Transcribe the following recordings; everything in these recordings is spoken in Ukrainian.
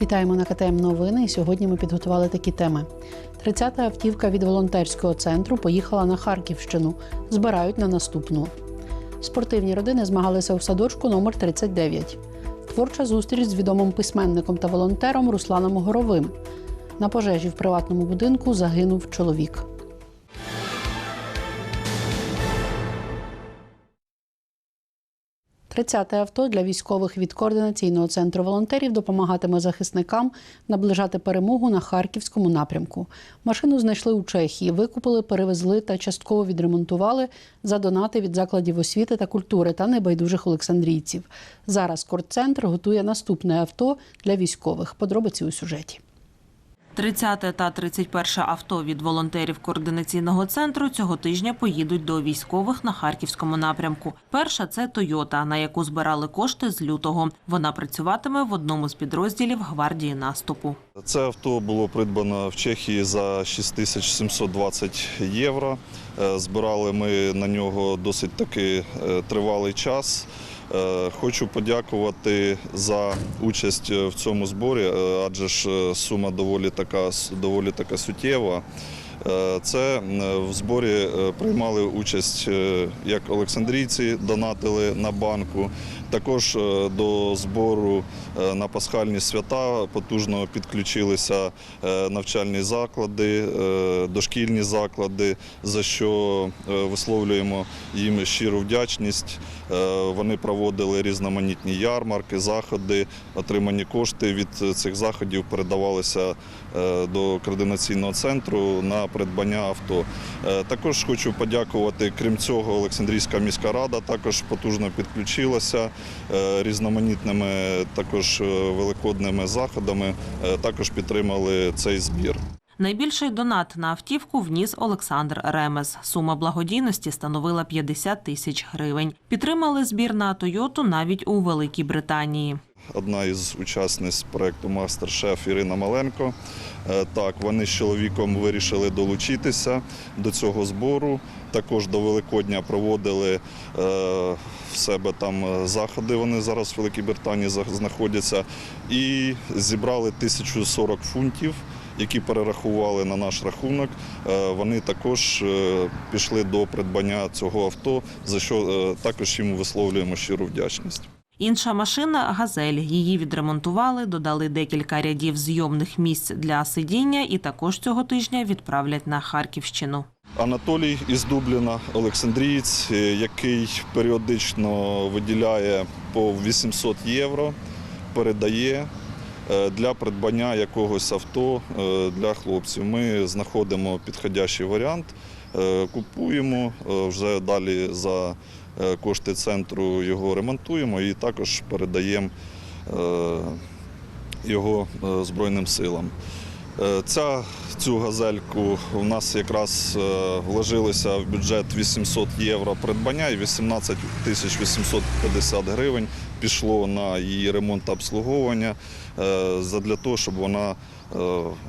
Вітаємо на КТМ Новини. Сьогодні ми підготували такі теми. 30-та автівка від волонтерського центру поїхала на Харківщину. Збирають на наступну. Спортивні родини змагалися у садочку номер 39. Творча зустріч з відомим письменником та волонтером Русланом Горовим. На пожежі в приватному будинку загинув чоловік. Тридцяте авто для військових від координаційного центру волонтерів допомагатиме захисникам наближати перемогу на харківському напрямку. Машину знайшли у Чехії, викупили, перевезли та частково відремонтували за донати від закладів освіти та культури та небайдужих олександрійців. Зараз кортцентр готує наступне авто для військових. Подробиці у сюжеті. 30 та 31 авто від волонтерів координаційного центру цього тижня поїдуть до військових на харківському напрямку. Перша це Тойота, на яку збирали кошти з лютого. Вона працюватиме в одному з підрозділів гвардії наступу. Це авто було придбано в Чехії за 6720 євро. Е, Збирали ми на нього досить таки е, тривалий час. Е, Хочу подякувати за участь в цьому зборі, е, адже ж е, сума доволі така, доволі така суттєва. Е, Це е, в зборі е, приймали участь е, як олександрійці, донатили на банку. Також е, до збору е, на пасхальні свята потужно підключилися е, навчальні заклади, е, дошкільні заклади, за що е, висловлюємо їм щиру вдячність. Е, Вони проводили різноманітні ярмарки, заходи. Отримані кошти від цих заходів передавалися е, до координаційного центру на придбання авто. Е, Також хочу подякувати, крім цього, Олександрійська міська рада також потужно підключилася різноманітними також великодними заходами. Також підтримали цей збір. Найбільший донат на автівку вніс Олександр Ремес. Сума благодійності становила 50 тисяч гривень. Підтримали збір на Тойоту навіть у Великій Британії. Одна із учасниць проекту Мастер-шеф Ірина Маленко. Е, Так, вони з чоловіком вирішили долучитися до цього збору. Також до Великодня проводили е, в себе там е, заходи. Вони зараз в Великій Британії знаходяться. І зібрали 1040 фунтів. Які перерахували на наш рахунок, Е, вони також е, пішли до придбання цього авто, за що е, також їм висловлюємо щиру вдячність. Інша машина газель. Її відремонтували, додали декілька рядів зйомних місць для сидіння і також цього тижня відправлять на Харківщину. Анатолій із Дубліна, Олександрієць, який періодично виділяє по 800 євро, передає для придбання якогось авто е, для хлопців. Ми знаходимо підходящий варіант, е, купуємо, е, вже далі за е, кошти центру його ремонтуємо і також передаємо е, його е, Збройним силам. Е, Ця, цю газельку у нас якраз вложилися в бюджет 800 євро придбання і 18 тисяч 850 гривень пішло на її ремонт та обслуговування для того, щоб вона е,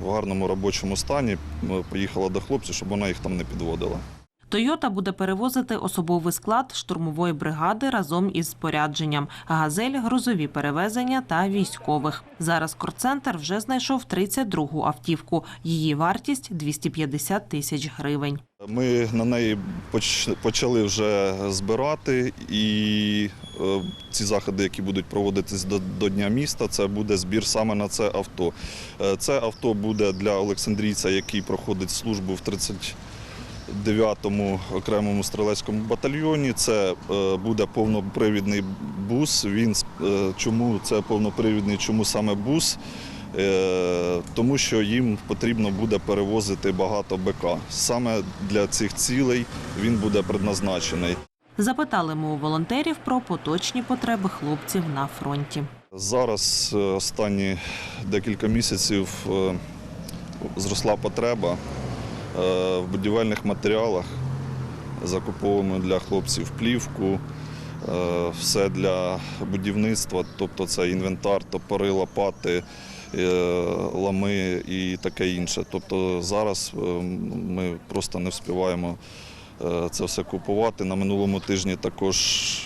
в гарному робочому стані е, поїхала до хлопців, щоб вона їх там не підводила. Тойота буде перевозити особовий склад штурмової бригади разом із спорядженням, газель, грузові перевезення та військових. Зараз корцентр вже знайшов 32-гу автівку. Її вартість 250 тисяч гривень. Ми на неї поч- почали вже збирати, і е, ці заходи, які будуть проводитись до, Дня міста, це буде збір саме на це авто. Е, Це авто буде для Олександрійця, який проходить службу в 39-му окремому стрілецькому батальйоні. Це е, буде повнопривідний бус. Він е, чому це повнопривідний, чому саме бус? Е, тому що їм потрібно буде перевозити багато БК. Саме для цих цілей він буде предназначений. Запитали ми у волонтерів про поточні потреби хлопців на фронті. Зараз останні декілька місяців зросла потреба в будівельних матеріалах. Закуповуємо для хлопців плівку, е, все для будівництва, тобто це інвентар, топори, лопати, е, лами і таке інше. Тобто зараз е, ми просто не вспіваємо е, це все купувати. На минулому тижні також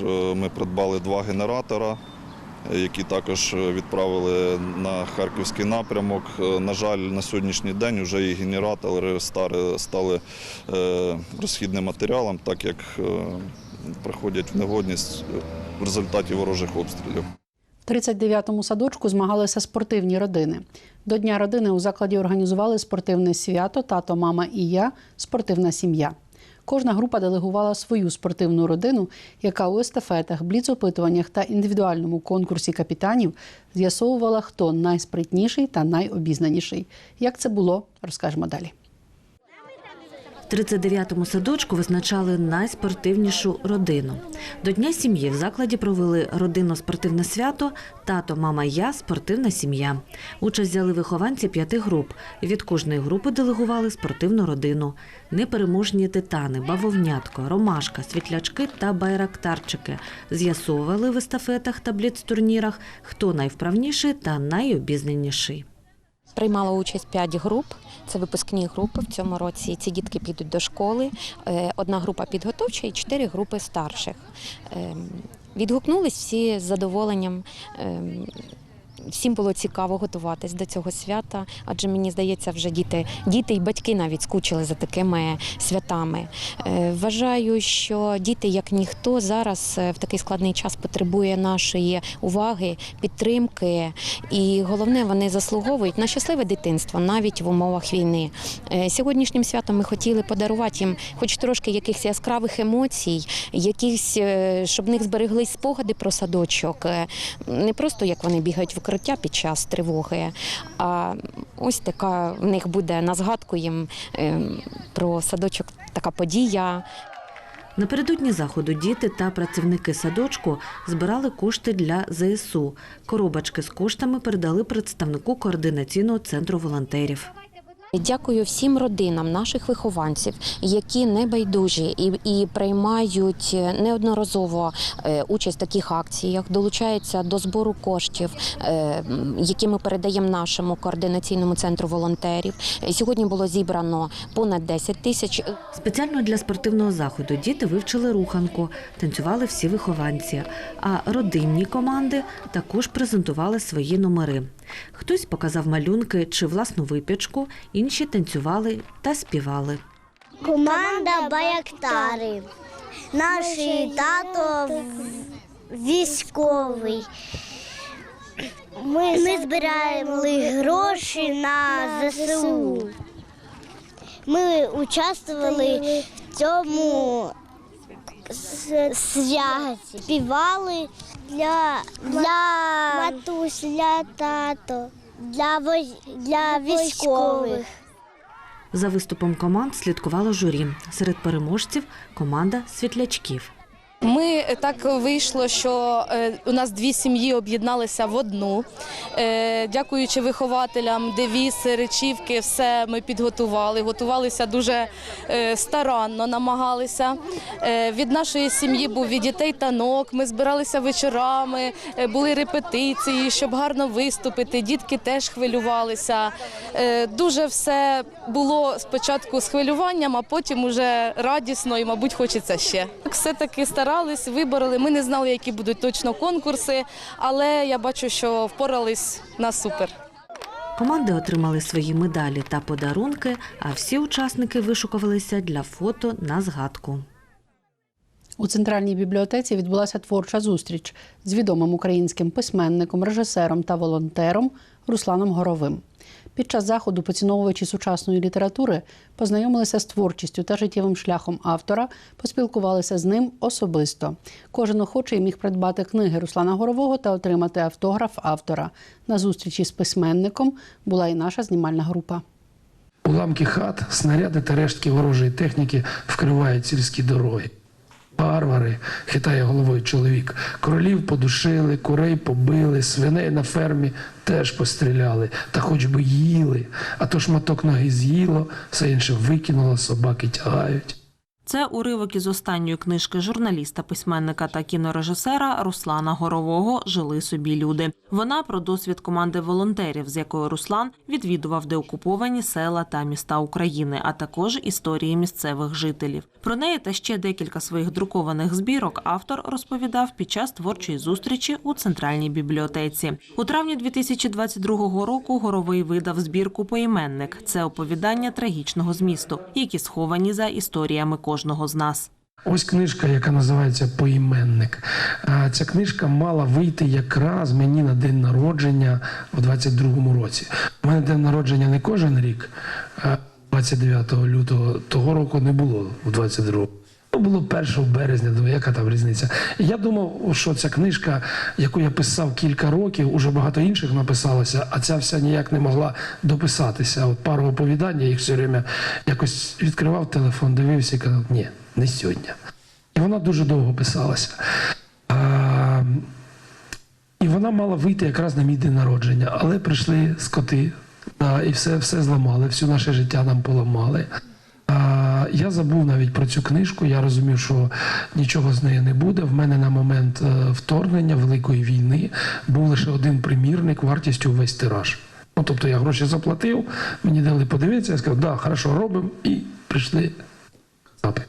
е, ми придбали два генератора які також відправили на харківський напрямок. Е, На жаль, на сьогоднішній день вже і генератори стали е, розхідним матеріалом, так як е, приходять в негодність в результаті ворожих обстрілів. В 39-му садочку змагалися спортивні родини. До Дня родини у закладі організували спортивне свято Тато, мама і я спортивна сім'я. Кожна група делегувала свою спортивну родину, яка у естафетах, бліц-опитуваннях та індивідуальному конкурсі капітанів з'ясовувала, хто найспритніший та найобізнаніший. Як це було, розкажемо далі. В 39-му садочку визначали найспортивнішу родину. До Дня сім'ї в закладі провели родинно-спортивне свято Тато, мама, я спортивна сім'я. Участь взяли вихованці п'яти груп. Від кожної групи делегували спортивну родину. Непереможні титани, бавовнятко, ромашка, світлячки та байрактарчики з'ясовували в естафетах та бліц-турнірах, хто найвправніший та найобізнаніший. Приймала участь п'ять груп. Це випускні групи в цьому році. Ці дітки підуть до школи. Е, Одна група підготовча і чотири групи старших. Ем, Відгукнулись всі з задоволенням. Всім було цікаво готуватись до цього свята, адже мені здається, вже діти, діти і батьки навіть скучили за такими святами. Е, Вважаю, що діти, як ніхто, зараз е, в такий складний час потребує нашої уваги, підтримки, і головне, вони заслуговують на щасливе дитинство навіть в умовах війни. Е, Сьогоднішнім святом ми хотіли подарувати їм, хоч трошки якихось яскравих емоцій, якихось, щоб в них збереглись спогади про садочок. Не просто як вони бігають в укриття під час тривоги, а ось така в них буде на згадку їм е, про садочок така подія. Напередодні заходу діти та працівники садочку збирали кошти для ЗСУ. Коробочки з коштами передали представнику координаційного центру волонтерів. Дякую всім родинам наших вихованців, які не байдужі і, і приймають неодноразово е, участь в таких акціях, долучаються до збору коштів, е, які ми передаємо нашому координаційному центру волонтерів. Е, Сьогодні було зібрано понад 10 тисяч. Спеціально для спортивного заходу діти вивчили руханку, танцювали всі вихованці. А родинні команди також презентували свої номери. Хтось показав малюнки чи власну випічку, інші танцювали та співали. Команда Баяктари. Наш тато військовий. Ми, ми збираємо гроші на ЗСУ. Ми участвували в цьому святі. Співали для, для матусь, для тато, для, вой- для військових. За виступом команд слідкувало журі. Серед переможців команда світлячків. Ми е, так вийшло, що е, у нас дві сім'ї об'єдналися в одну. Е, Дякуючи вихователям, девіси, речівки, все ми підготували. Готувалися дуже старанно, намагалися. Від нашої сім'ї був від дітей танок. Ми збиралися вечорами, були репетиції, щоб гарно виступити. Дітки теж хвилювалися. Дуже все було спочатку з хвилюванням, а потім уже радісно і, мабуть, хочеться ще. Все таки старались, вибороли. Ми не знали, які будуть точно конкурси, але я бачу, що впорались на супер. Команди отримали свої медалі та подарунки, а всі учасники вишукувалися для фото на згадку. У центральній бібліотеці відбулася творча зустріч з відомим українським письменником, режисером та волонтером Русланом Горовим. Під час заходу поціновувачі сучасної літератури познайомилися з творчістю та життєвим шляхом автора, поспілкувалися з ним особисто. Кожен охочий міг придбати книги Руслана Горового та отримати автограф автора. На зустрічі з письменником була і наша знімальна група. Уламки хат, снаряди та рештки ворожої техніки вкривають сільські дороги. Варвари, хитає головою чоловік. Королів подушили, курей побили, свиней на фермі теж постріляли, та хоч би їли. А то шматок ноги з'їло, все інше викинуло, собаки тягають. Це уривок із останньої книжки журналіста, письменника та кінорежисера Руслана Горового Жили собі люди. Вона про досвід команди волонтерів, з якою Руслан відвідував деокуповані села та міста України, а також історії місцевих жителів. Про неї та ще декілька своїх друкованих збірок автор розповідав під час творчої зустрічі у центральній бібліотеці. У травні 2022 року Горовий видав збірку Поіменник. Це оповідання трагічного змісту, які сховані за історіями кожного з нас. Ось книжка, яка називається Поіменник. Ця книжка мала вийти якраз мені на день народження в 22-му році. У мене день народження не кожен рік, а 29 лютого того року не було в 22-му. То було 1 березня, думаю, яка там різниця. Я думав, що ця книжка, яку я писав кілька років, уже багато інших написалося, а ця вся ніяк не могла дописатися. От пару оповідань я їх все время якось відкривав телефон, дивився і казав, ні, не сьогодні. І вона дуже довго писалася. А, і вона мала вийти якраз на мій день народження, але прийшли скоти да, і все, все зламали, всю наше життя нам поламали. Я забув навіть про цю книжку. Я розумів, що нічого з нею не буде. В мене на момент е, вторгнення Великої війни був лише один примірник вартістю весь тираж. Ну, тобто я гроші заплатив, мені дали подивитися, я сказав, да, хорошо, робимо, і прийшли кацапи.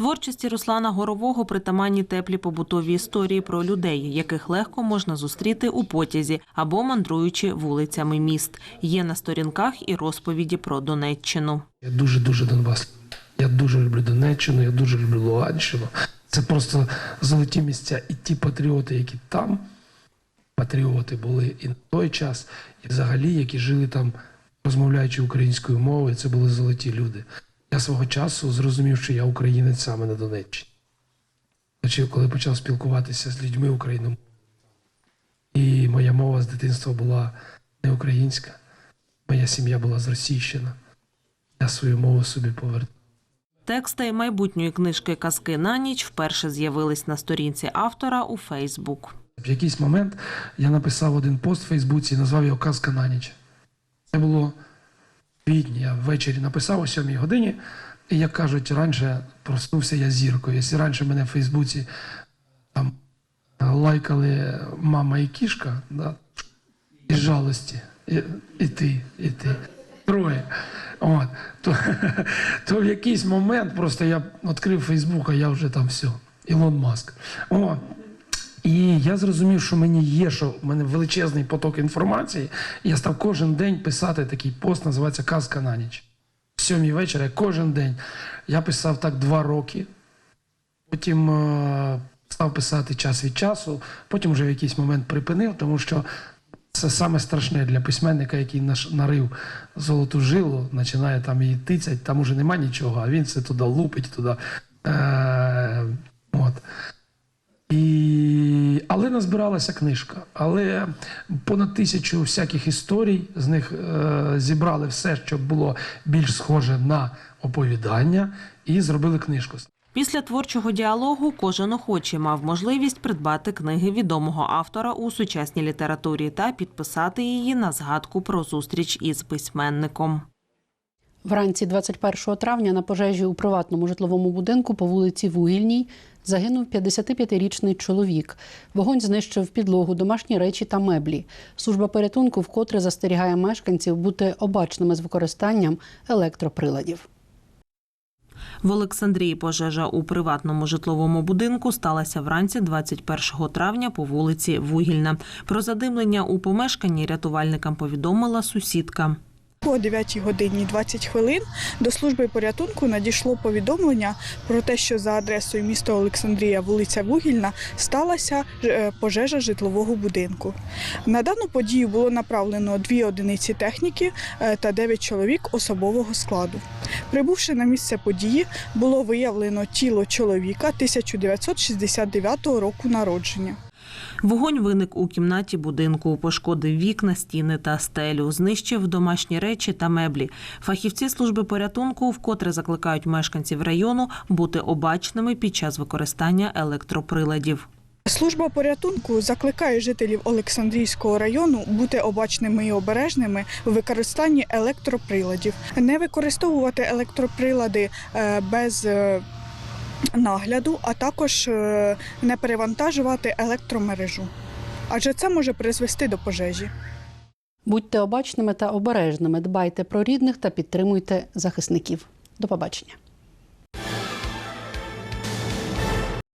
Творчості Руслана Горового притаманні теплі побутові історії про людей, яких легко можна зустріти у потязі або мандруючи вулицями міст. Є на сторінках і розповіді про Донеччину. Я дуже дуже Донбас. Я дуже люблю Донеччину, я дуже люблю Луганщину. Це просто золоті місця. І ті патріоти, які там, патріоти були і на той час, і взагалі, які жили там, розмовляючи українською мовою, це були золоті люди. Я свого часу зрозумів, що я українець саме на Донеччині. Значить, коли почав спілкуватися з людьми україномовними, і моя мова з дитинства була не українська, моя сім'я була зросійщена. Я свою мову собі повернув. Тексти майбутньої книжки Казки на ніч вперше з'явились на сторінці автора у Фейсбук. В якийсь момент я написав один пост в Фейсбуці і назвав його Казка на ніч. Це було квітні. Я ввечері написав о 7 годині, і як кажуть, раніше проснувся я зіркою. Якщо раніше мене в Фейсбуці там лайкали мама і кішка, да, із жалості, і, і ти, і ти. Троє. От, то, то в якийсь момент просто я відкрив Фейсбук, а я вже там все. Ілон Маск. О, і я зрозумів, що мені є, що в мене величезний поток інформації. Я став кожен день писати такий пост, називається Казка на ніч. Сьомій вечора кожен день. Я писав так два роки. Потім е, став писати час від часу, потім вже в якийсь момент припинив, тому що це саме страшне для письменника, який наш нарив золоту жилу, починає там її тицять, там уже нема нічого, а він все туди лупить, туди. Е, от. І... Але назбиралася книжка. Але понад тисячу всяких історій з них е, зібрали все, що було більш схоже на оповідання, і зробили книжку. Після творчого діалогу кожен охочий мав можливість придбати книги відомого автора у сучасній літературі та підписати її на згадку про зустріч із письменником. Вранці 21 травня на пожежі у приватному житловому будинку по вулиці Вугільній загинув 55-річний чоловік. Вогонь знищив підлогу, домашні речі та меблі. Служба порятунку вкотре застерігає мешканців бути обачними з використанням електроприладів. В Олександрії пожежа у приватному житловому будинку сталася вранці 21 травня по вулиці Вугільна. Про задимлення у помешканні рятувальникам повідомила сусідка. О 9 годині 20 хвилин до служби порятунку надійшло повідомлення про те, що за адресою міста Олександрія, вулиця Вугільна, сталася е, пожежа житлового будинку. На дану подію було направлено дві одиниці техніки е, та 9 чоловік особового складу. Прибувши на місце події, було виявлено тіло чоловіка 1969 року народження. Вогонь виник у кімнаті будинку, пошкодив вікна, стіни та стелю, знищив домашні речі та меблі. Фахівці служби порятунку вкотре закликають мешканців району бути обачними під час використання електроприладів. Служба порятунку закликає жителів Олександрійського району бути обачними і обережними в використанні електроприладів, не використовувати електроприлади е, без е, нагляду, а також е, не перевантажувати електромережу. Адже це може призвести до пожежі. Будьте обачними та обережними, дбайте про рідних та підтримуйте захисників. До побачення.